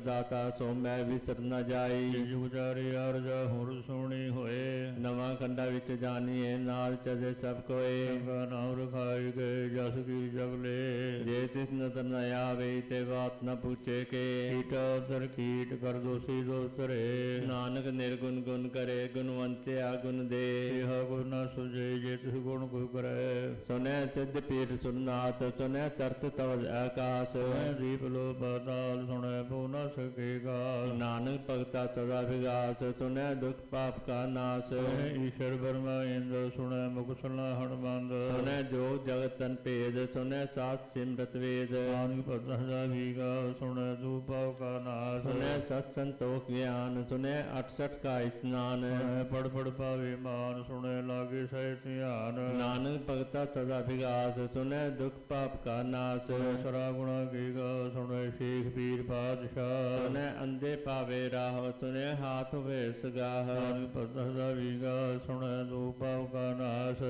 ਦਾਤਾ ਸੋ ਮੈਂ ਵਿਸਰ ਨ ਜਾਈ। ਵਿਚਾਰੇ ਅਰਜਾ ਹੁਰ ਸੋਣੀ ਹੋਏ। ਨਵਾਂ ਕੰਡਾ ਵਿੱਚ ਜਾਣੀਏ ਨਾਲ ਚਜੇ ਸਭ ਕੋਏ। ਚੰਗਾ ਨਾਮ ਰਖਾਈ ਗਏ ਜਸ ਕੀ ਜਗਲੇ ਜੇ ਤਿਸ ਨਦਰ ਨ ਆਵੇ ਤੇ ਬਾਤ ਨ ਪੁੱਛੇ ਕੇ। ਕੀਟਾ ਦਰ ਕੀਟ ਕਰ ਦੋਸੀ ਦੋਸਰੇ ਨਾਨਕ ਨਿਰਗੁਣ ਗੁਣ ਕਰੇ ਗੁਣਵੰਤਿਆ ਗੁਣ ਦੇ। ਇਹਾ ਕੋ ਨ ਸੁਝੇ ਜੇ ਤਿਸ ਗੁਣ ਕੋ ਕਰੈ। ਸੁਨੈ ਸਿੱਧ ਪੀਰ ਸੁਨਾਤ ਸੁਨੈ ਤਰਤ ਤਵ ਆਕਾਸ। ਦੀਪ ਲੋ ਪਾਤਾਲ ਸੁਣੈ ਪੋ ਨ ਸਕੇਗਾ ਨਾਨਕ ਭਗਤਾ ਸਦਾ ਵਿਗਾਸ ਸੁਨੈ ਦੁਖ ਪਾਪ ਕਾ ਨਾਸ। ਈਸ਼ਰ ਬਰਮਾ ਇੰਦ ਸੁਣੈ ਮੁਖ ਸੁਣਾ ਜੋ ਜਗਤ ਤਨ ਭੇਦ ਸੁਨੈ ਸਾਸ ਸਿਮਰਤ ਵੇਦ। ਨਾਨਕ ਸਦਾ ਵੀਗਾ ਸੁਣੈ ਤੂ ਪਾਉ ਕਾ ਨਾਸ। ਸੁਨੈ ਸਤ ਸੰਤੋਖ ਗਿਆਨ ਸੁਨੈ 68 ਕਾ ਇਸਨਾਨ ਸੁਣੈ ਪੜ ਪੜ ਪਾਵੇ ਮਾਨ ਸੁਣੈ ਲਾਗੇ ਸਹਿ ਧਿਆਨ। ਨਾਨਕ ਭਗਤਾ ਸਦਾ ਵਿਗਾਸ ਸੁਨੈ ਦੁਖ ਪਾਪ ਕਾ ਨਾਸ। ਸਰਾ ਗੁਣਾ ਕੀਗਾ ਸੁਣੈ ਸ਼ੇਖ ਪੀਰ ਪਾਤਸ਼ਾਹ। ਸੁਨੈ ਅੰਧੇ ਪਾਵੇ ਰਾਹ ਸੁਨੈ ਹਾਥ ਹੋਵੇ ਸਗਾਹ। ਨਾਨਕ ਸਦਾ ਵੀਗਾ ਸੁਣੈ ਤੂ ਪਾਉ ਕਾ ਨਾਸ।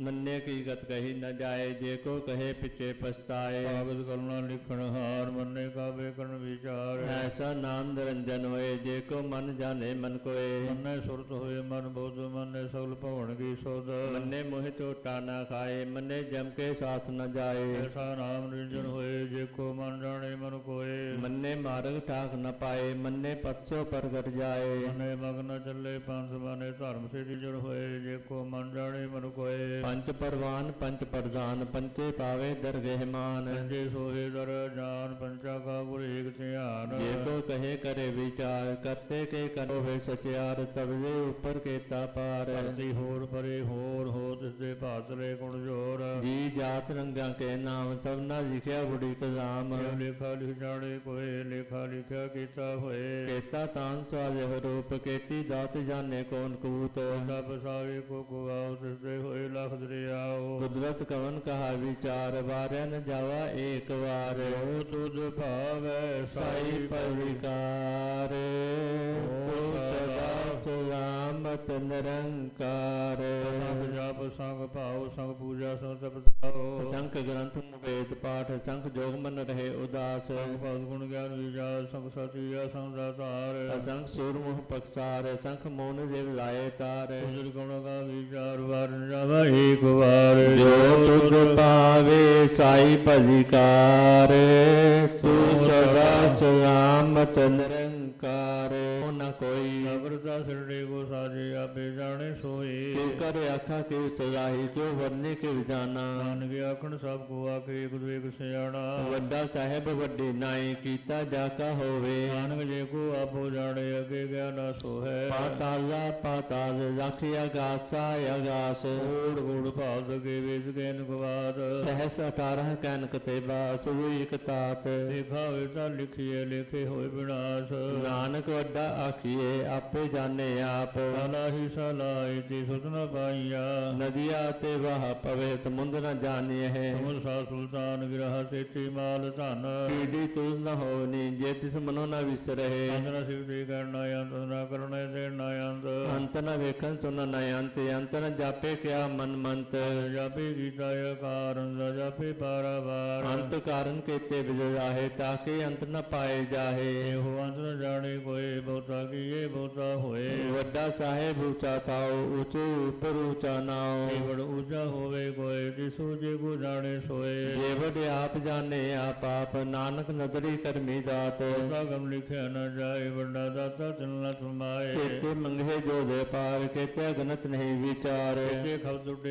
ਮੰਨੇ ਕੀ ਗਤ ਕਹੀ ਨ ਜਾਏ ਜੇ ਕੋ ਕਹੇ ਪਿਛੇ ਪਛਤਾਏ। ਕਾਗਜ਼ ਕਲਮਾ ਲਿਖਣ ਹਾਰ ਮੰਨੇ ਕਾਵੇ ਕਰਨ ਵਿਚਾਰ। ਐਸਾ ਨਾਮ ਨਿਰੰਜਨ ਹੋਏ ਜੇ ਕੋ ਮਨ ਜਾਣੇ ਮਨ ਕੋਏ। ਮੰਨੇ ਸੁਰਤ ਹੋਏ ਮਨ ਬੁੱਧ ਮੰਨੇ ਸਗਲ ਭਵਨ ਕੀ ਸੁਧ। ਮੰਨੇ ਮੋਹਿ ਟੋਟਾ ਨਾ ਖਾਏ ਮੰਨੇ ਜਮ ਕੇ ਸਾਥ ਨ ਜਾਏ। ਐਸਾ ਨਾਮ ਨਿਰੰਜਨ ਹੋਏ ਜੇ ਕੋ ਮਨ ਜਾਣੇ ਮਨ ਕੋਏ। ਮੰਨੇ ਮਾਰਗ ਠਾਕ ਨ ਪਾਏ ਮੰਨੇ ਪਤਸੋ ਪ੍ਰਗਟ ਜਾਏ। ਮਨੇ ਮਗਨ ਚੱਲੇ ਪੰਥ ਮਨੇ ਧਰਮ ਸੇ ਜੜ ਹੋਏ ਜੇ ਕੋ ਮਨ ਜਾਣੇ ਮਨ ਕੋਏ। ਪੰਚ ਪਰਵਾਨ ਪੰਚ ਪ੍ਰਧਾਨ ਪੰਚੇ ਪਾਵੇ ਦਰਗਹਿ ਮਾਨ ਪੰਜੇ ਸੋਹੇ ਦਰ ਜਾਨ ਪੰਚਾ ਕਾ ਗੁਰ ਏਕ ਧਿਆਨ। ਜੇ ਕੋ ਕਹੇ ਕਰੇ ਵਿਚਾਰ ਕਰਤੇ ਕੇ ਕਰੋ ਹੈ ਸਚਿਆਰ ਤਬਦੇ ਉੱਪਰ ਕੇਤਾ ਪਾਰ। ਧਰਤੀ ਹੋਰ ਪਰੇ ਹੋਰ ਹੋ ਤਿਸ ਦੇ ਭਾਸਰੇ ਗੁਣ ਜੋਰ। ਜੀ ਜਾਤ ਰੰਗਾਂ ਕੇ ਨਾਮ ਸਭਨਾ ਲਿਖਿਆ ਬੁੜੀ ਕਲਾਮ। ਲੇਖਾ ਲਿਖ ਜਾਣੇ ਕੋਏ ਲੇਖਾ ਲਿਖਿਆ ਕੀਤਾ ਹੋਏ। ਕੇਤਾ ਤਾਨ ਸਵਾਜਹ ਰੂਪ ਕੇਤੀ ਦਾਤ ਜਾਣੇ ਕੌਣ ਕੂਤ। ਸਭ ਸਾਵੇ ਕੋ ਗਵਾਉ ਤਿਸ ਦੇ ਹੋਏ ਲਖ ਦਰਿਆਓ ਕੁਦਰਤ ਕਵਨ ਕਹਾ ਵਿਚਾਰ ਵਾਰਿਆ ਨ ਜਾਵਾ ਏਕ ਵਾਰ। ਜੋ ਤੁਧ ਭਾਵੈ ਸਾਈ ਪਰਿਕਾਰ ਤੂੰ ਸਦਾ ਸਲਾਮਤ ਨਿਰੰਕਾਰ। ਸੰਗ ਜਪ ਸੰਗ ਭਾਉ ਸੰਗ ਪੂਜਾ ਸੰਗ ਤਪਤਾਓ ਸੰਖ ਗ੍ਰੰਥ ਵੇਦ ਪਾਠ ਸੰਖ ਜੋਗ ਮਨ ਰਹੇ ਉਦਾਸ। ਸੰਗ ਭਗਤ ਗੁਣ ਗਿਆਨ ਵਿਚਾਰ ਸੰਗ ਸਤਿਆ ਸੰਗ ਦਾਤਾਰ ਅਸੰਖ ਸੂਰਮੁਖ ਪਕਸਾਰ ਸੰਖ ਮੋਨ ਦੇਵ ਲਾਏ ਤਾਰ। ਉਜਲ ਗੁਣ ਕਾ ਵਿਚਾਰ ਵਰਨ ਜਾਵਾ ਏਕ ਵਾਰ। ਜੋ ਤੁਧ ਪਾਵੇ ਸਾਈ ਭਜਿਕਾਰ ਤੂੰ ਸਦਾ ਸਲਾਮਤ ਨਿਰੰਕਾਰ। ਸੋਏ। ਕਿਉ ਕਰ ਆਖਾ ਕਿਉ ਸਲਾਹੀ ਕਿਉ ਵਰਨੇ ਕਿਉ ਜਾਣਾ। ਨਾਨਕ ਆਖਣ ਸਭ ਕੋ ਆਖੇ ਇੱਕ ਦੁਇਕ ਸਿਆਣਾ। ਵੱਡਾ ਸਾਹਿਬ ਵੱਡੀ ਨਾਈ ਕੀਤਾ ਜਾ ਕਾ ਹੋਵੇ। ਨਾਨਕ ਜੇ ਕੋ ਆਪੋ ਜਾਣੇ ਅਗੇ ਗਿਆਨਾ ਸੋ ਹੈ ਪਾਤਾਲਾ ਪਾਤਾਲ ਰੱਖਿਆ ਗਾਸਾ ਅਗਾਸ। ਓੜ ਗੋੜ ਭਾਵ ਸਕੇ ਵੇਦ ਗੈਨ ਗਵਾਦ ਸਹਸ 18 ਕਨਕ ਤੇ ਬਾਸ ਹੋਈ ਇਕ ਤਾਤ। ਲਿਖਾ ਹੋਏ ਤਾਂ ਲਿਖੀਏ ਲਿਖੇ ਹੋਏ ਵਿਨਾਸ਼ ਨਾਨਕ ਵੱਡਾ ਆਖੀਏ ਆਪੇ ਜਾਣੇ ਆਪ। ਸਾਲਾ ਹੀ ਸਲਾਈ ਤੇ ਸੁਤਨਾ ਪਾਈਆ। ਨਦੀਆ ਤੇ ਵਾਹ ਪਵੇ ਸਮੁੰਦ ਨ ਜਾਣੀਏ। ਹੈ ਤੁਮ ਸਾ ਸੁਲਤਾਨ ਗਿਰਹ ਸੇਤੀ ਮਾਲ ਧਨ। ਕੀੜੀ ਤੁਲ ਨ ਹੋਵਨੀ ਜੇ ਤਿਸ ਮਨੋ ਨ ਵਿਸਰਹਿ ਅੰਦਰ ਸਿਵਦੀ ਕਰਨਾ ਅੰਤ ਨਾ ਕਰਨੇ ਦੇਣਾ ਅੰਤ ਅੰਤ ਨ ਵੇਖਣ ਸੁਨ ਨ ਅੰਤ ਅੰਤ ਨ ਜਾਪੇ ਕਿਆ ਮਨ ਮੰਤ। ਜਾਪੇ ਗੀਤਾ ਕਾਰਨ ਦਾ ਜਾਪੇ ਪਾਰਾਵਾਰ ਅੰਤ ਕਾਰਨ ਕੇਤੇ ਵਿਜ ਜਾਹੇ ਤਾਕੇ ਅੰਤ ਨ ਪਾਏ ਜਾਹੇ। ਇਹੋ ਅੰਤ ਨ ਜਾਣੇ ਕੋਏ ਬਹੁਤਾ ਕੀਏ ਬਹੁਤਾ ਹੋਏ। ਵੱਡਾ ਸਾਹਿਬ ਉੱਚਾ ਤਾਉ ਉੱਚੇ ਉੱਪਰ ਉੱਚਾ ਨਾਉ। ਬੜ ਉੱਚਾ ਹੋਵੇ ਕੋਏ ਜਿਸੂ ਜੇ ਕੋ ਜਾਣੇ ਸੋਏ। ਜੇ ਵੱਡ ਆਪ ਜਾਣੇ ਆਪ ਆਪ ਨਾਨਕ ਨਦਰੀ ਕਰਮੀ ਦਾਤ ਉਹਦਾ ਗਮ ਲਿਖਿਆ ਨਾ ਜਾਏ ਵੱਡਾ ਦਾਤਾ ਤਿਲਨਾ ਤੁਮਾਏ ਕੇਤੇ ਮੰਗੇ ਜੋ ਦੇ ਪਾਰ ਕੇਤੇ ਗਨਤ ਨਹੀਂ ਵਿਚਾਰ। ਜੇ ਖਬਰ ਟੁੱਟੇ